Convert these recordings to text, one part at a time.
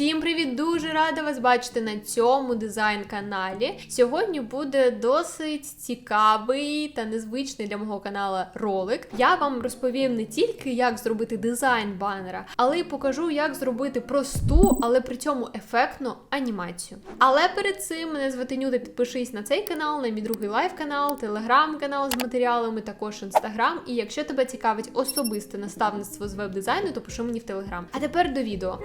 Всім привіт! Дуже рада вас бачити на цьому дизайн-каналі. Сьогодні буде досить цікавий та незвичний для мого каналу ролик. Я вам розповім не тільки, як зробити дизайн банера, але й покажу, як зробити просту, але при цьому ефектну анімацію. Але перед цим мене звати Нюда, підпишись на цей канал, на мій другий лайв-канал, телеграм-канал з матеріалами, також інстаграм. І якщо тебе цікавить особисте наставництво з веб-дизайну, то пиши мені в телеграм. А тепер до відео.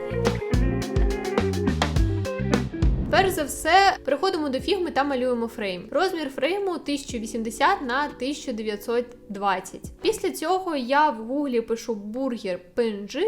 Перш за все, приходимо до фігми та малюємо фрейм. Розмір фрейму 1080 на 1920. Після цього я в гуглі пишу бургер PNG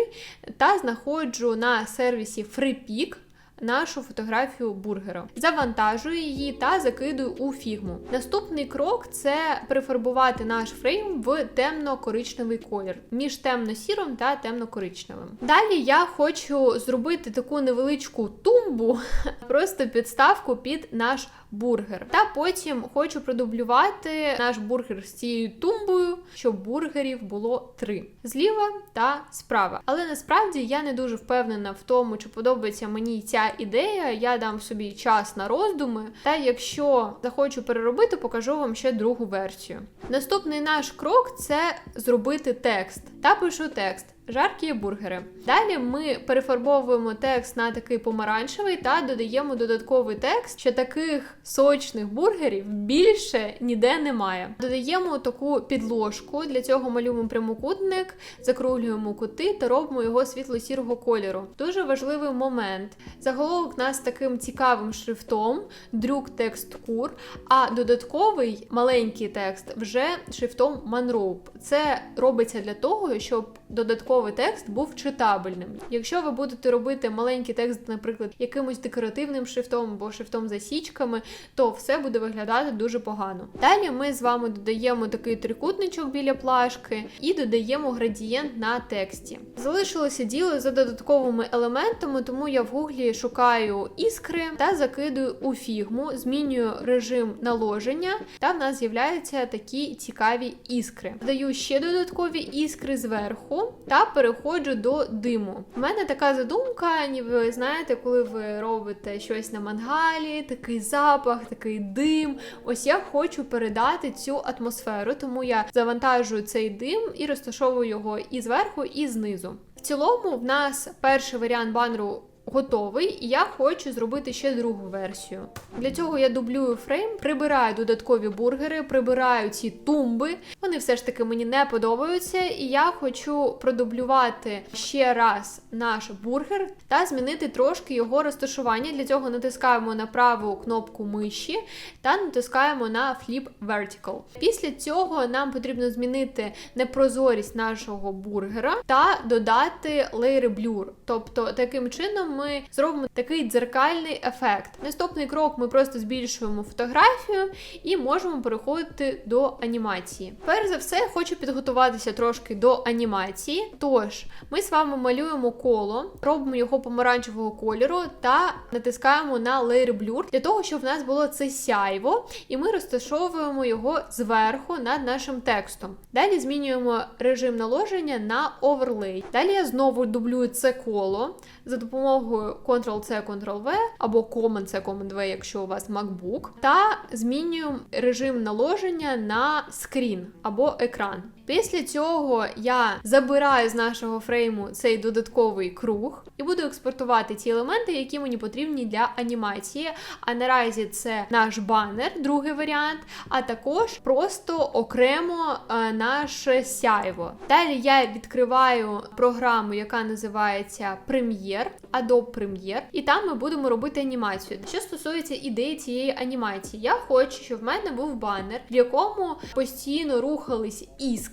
та знаходжу на сервісі FreePic нашу фотографію бургера. Завантажую її та закидую у фігму. Наступний крок це прифарбувати наш фрейм в темно-коричневий колір між темно-сірим та темно-коричневим. Далі я хочу зробити таку невеличку тумбу, просто підставку під наш бургер. Та потім хочу продублювати наш бургер з цією тумбою, щоб бургерів було три зліва та справа. Але насправді я не дуже впевнена в тому, чи подобається мені ця ідея. Я дам собі час на роздуми. Та якщо захочу переробити, покажу вам ще другу версію. Наступний наш крок це зробити текст. Та пишу текст. Жаркі бургери. Далі ми перефарбовуємо текст на такий помаранчевий та додаємо додатковий текст, що таких сочних бургерів більше ніде немає. Додаємо таку підложку, для цього малюємо прямокутник, закруглюємо кути та робимо його світло-сірого кольору. Дуже важливий момент. Заголовок у нас таким цікавим шрифтом, дрюк текст кур, а додатковий маленький текст вже шрифтом манроуп. Це робиться для того, щоб додатковий текст був читабельним. Якщо ви будете робити маленький текст, наприклад, якимось декоративним шрифтом або шрифтом засічками, то все буде виглядати дуже погано. Далі ми з вами додаємо такий трикутничок біля плашки і додаємо градієнт на тексті. Залишилося діло за додатковими елементами, тому я в гуглі шукаю іскри та закидую у фігму, змінюю режим наложення, та в нас з'являються такі цікаві іскри. Даю ще додаткові іскри зверху та переходжу до диму. У мене така задумка, ніби знаєте, коли ви робите щось на мангалі, такий запах, такий дим. Ось я хочу передати цю атмосферу, тому я завантажую цей дим і розташовую його і зверху, і знизу. В цілому, в нас перший варіант банеру готовий, і я хочу зробити ще другу версію. Для цього я дублюю фрейм, прибираю додаткові бургери, прибираю ці тумби. Вони все ж таки мені не подобаються, і я хочу продублювати ще раз наш бургер та змінити трошки його розташування. Для цього натискаємо на праву кнопку миші та натискаємо на Flip Vertical. Після цього нам потрібно змінити непрозорість нашого бургера та додати Layer Blur. Тобто, таким чином ми зробимо такий дзеркальний ефект. Наступний крок ми просто збільшуємо фотографію і можемо переходити до анімації. Перш за все, хочу підготуватися трошки до анімації. Тож, ми з вами малюємо коло, робимо його помаранчевого кольору та натискаємо на Layer Blur для того, щоб в нас було це сяйво, і ми розташовуємо його зверху над нашим текстом. Далі змінюємо режим наложення на Overlay. Далі я знову дублюю це коло за допомогою Ctrl-C, Ctrl-V або Command-C, Command-V, якщо у вас MacBook, та змінюємо режим наложення на скрін або екран. Після цього я забираю з нашого фрейму цей додатковий круг і буду експортувати ті елементи, які мені потрібні для анімації. А наразі це наш банер, другий варіант, а також просто окремо е, наше сяйво. Далі я відкриваю програму, яка називається Premiere, Adobe Premiere, і там ми будемо робити анімацію. Що стосується ідеї цієї анімації, я хочу, щоб в мене був банер, в якому постійно рухались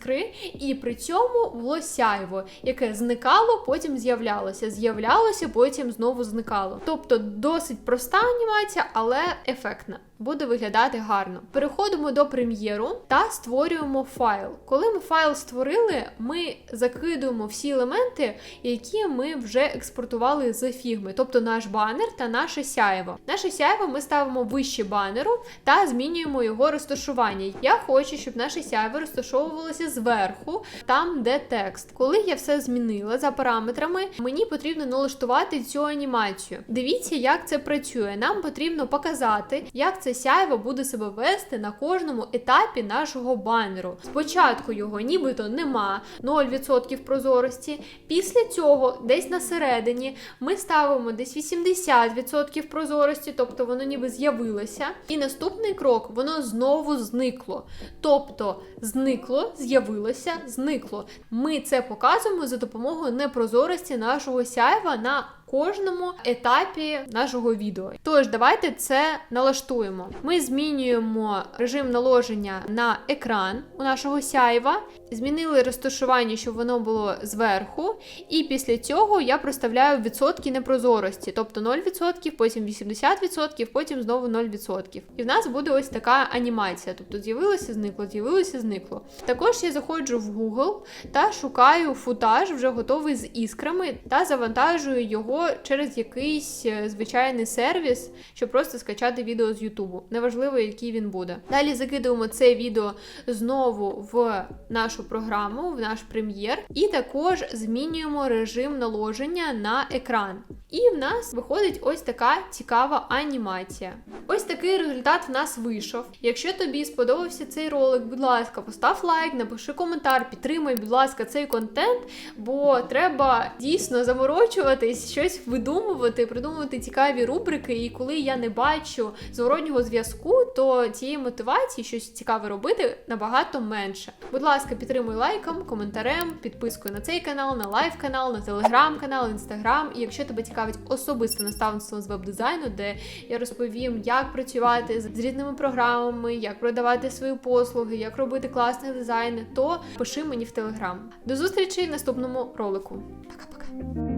іскри, і при цьому було сяйво, яке зникало, потім з'являлося. З'являлося, потім знову зникало. Тобто досить проста анімація, але ефектна. Буде виглядати гарно. Переходимо до прем'єру та створюємо файл. Коли ми файл створили, ми закидуємо всі елементи, які ми вже експортували з фігми, тобто наш банер та наше сяєво. Наше сяєво ми ставимо вище банеру та змінюємо його розташування. Я хочу, щоб наше сяйво розташовувалося зверху, там де текст. Коли я все змінила за параметрами, мені потрібно налаштувати цю анімацію. Дивіться, як це працює. Нам потрібно показати, як це сяйво буде себе вести на кожному етапі нашого банеру. Спочатку його нібито нема, 0% прозорості. Після цього, десь на середині, ми ставимо десь 80% прозорості, тобто воно ніби з'явилося. І наступний крок воно знову зникло. Тобто зникло, з'явилося, зникло. Ми це показуємо за допомогою непрозорості нашого сяйва на кожному етапі нашого відео. Тож, давайте це налаштуємо. Ми змінюємо режим наложення на екран у нашого сяйва, змінили розташування, щоб воно було зверху, і після цього я проставляю відсотки непрозорості, тобто 0%, потім 80%, потім знову 0%. І в нас буде ось така анімація. Тобто з'явилося, зникло, з'явилося, зникло. Також я заходжу в Google та шукаю футаж, вже готовий з іскрами, та завантажую його через якийсь е, звичайний сервіс, щоб просто скачати відео з Ютубу. Неважливо, який він буде. Далі закидуємо це відео знову в нашу програму, в наш прем'єр, і також змінюємо режим наложення на екран. І в нас виходить ось така цікава анімація. Ось такий результат в нас вийшов. Якщо тобі сподобався цей ролик, будь ласка, постав лайк, напиши коментар, підтримай, будь ласка, цей контент, бо треба дійсно заморочуватись, щось видумувати, придумувати цікаві рубрики. І коли я не бачу зворотнього зв'язку, то цієї мотивації щось цікаве робити набагато менше. Будь ласка, підтримуй лайком, коментарем, підпискою на цей канал, на лайв канал, на телеграм-канал, інстаграм. І якщо тебе цікавить особисте наставництво з веб-дизайну, де я розповім, як працювати з різними програмами, як продавати свої послуги, як робити класний дизайн, то пиши мені в телеграм. До зустрічі в наступному ролику. Пока-пока.